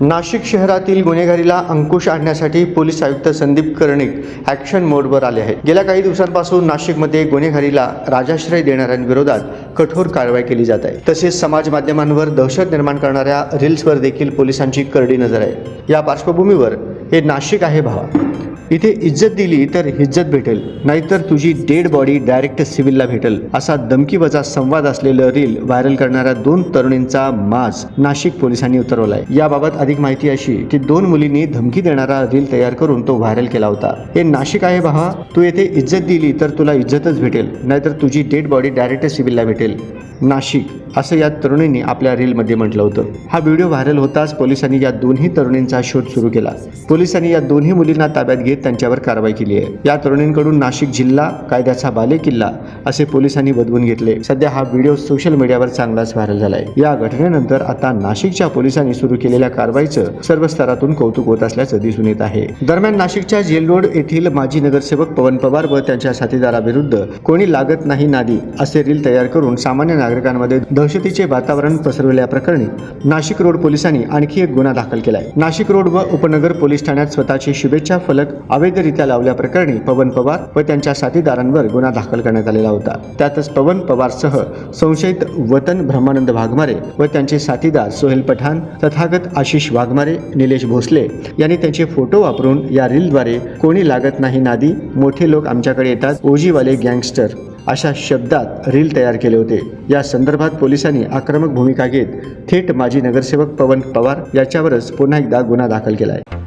नाशिक शहरातील गुन्हेगारीला अंकुश आणण्यासाठी पोलीस आयुक्त संदीप कर्णिक ॲक्शन मोडवर आले आहेत. गेल्या काही दिवसांपासून नाशिकमध्ये गुन्हेगारीला राजाश्रय देणाऱ्यांविरोधात कठोर कारवाई केली जात आहे. तसेच समाज माध्यमांवर दहशत निर्माण करणाऱ्या रील्सवर देखील पोलिसांची करडी नजर आहे. या पार्श्वभूमीवर हे नाशिक आहे भावा. इथे इज्जत दिली तर इज्जत भेटेल नाहीतर तुझी डेड बॉडी डायरेक्ट सिव्हिलला भेटेल. असा धमकीवजा संवाद असलेलं रील व्हायरल करणाऱ्या दोन तरुणींचा माज नाशिक पोलिसांनी उतरवलाय. याबाबत अधिक माहिती अशी की दोन मुलींनी धमकी देणारा रील तयार करून तो व्हायरल केला होता. हे नाशिक आहे भावा तू येथे इज्जत दिली तर तुला इज्जतच भेटेल नाहीतर तुझी डेड बॉडी डायरेक्ट सिव्हिलला भेटेल. नाशिक असं या तरुणींनी आपल्या रीलमध्ये म्हटलं होतं. हा व्हिडिओ व्हायरल होताच पोलिसांनी या दोन्ही तरुणींचा शोध सुरू केला. पोलिसांनी या दोन्ही मुलींना ताब्यात घेत त्यांच्यावर कारवाई केली आहे. या तरुणींकडून नाशिक जिल्हा कायद्याचा बालेकिल्ला असे पोलिसांनी बदवून घेतले. सध्या हा व्हिडिओ सोशल मीडियावर चांगलाच व्हायरल झालाय. या घटनेनंतर आता नाशिकच्या पोलिसांनी सुरू केलेल्या कारवाईचं सर्व स्तरातून कौतुक होत असल्याचं दिसून येत आहे. दरम्यान नाशिकच्या जेल रोड येथील माजी नगरसेवक पवन पवार व त्यांच्या साथीदाराविरुद्ध कोणी लागत नाही नादी असे रील तयार करून सामान्य नागरिकांमध्ये दहशतीचे वातावरण पसरवल्याप्रकरणी नाशिक रोड पोलिसांनी आणखी एक गुन्हा दाखल केलाय. नाशिक रोड व उपनगर पोलीस ठाण्यात स्वतःचे शुभेच्छा फलक अवैधरित्या लावल्याप्रकरणी पवन पवार व त्यांच्या साथीदारांवर गुन्हा दाखल करण्यात आलेला होता. त्यातच पवन पवारसह संशयित वतन ब्रह्मानंद वाघमारे व त्यांचे साथीदार सोहेल पठाण तथागत आशिष वाघमारे निलेश भोसले यांनी त्यांचे फोटो वापरून या रीलद्वारे कोणी लागत नाही नादी मोठे लोक आमच्याकडे येतात ओजीवाले गँगस्टर. अशा शब्दात रील तयार केले होते. या संदर्भात पोलिसांनी आक्रमक भूमिका घेत थेट माजी नगरसेवक पवन पवार याच्यावरच पुन्हा एकदा गुन्हा दाखल केला आहे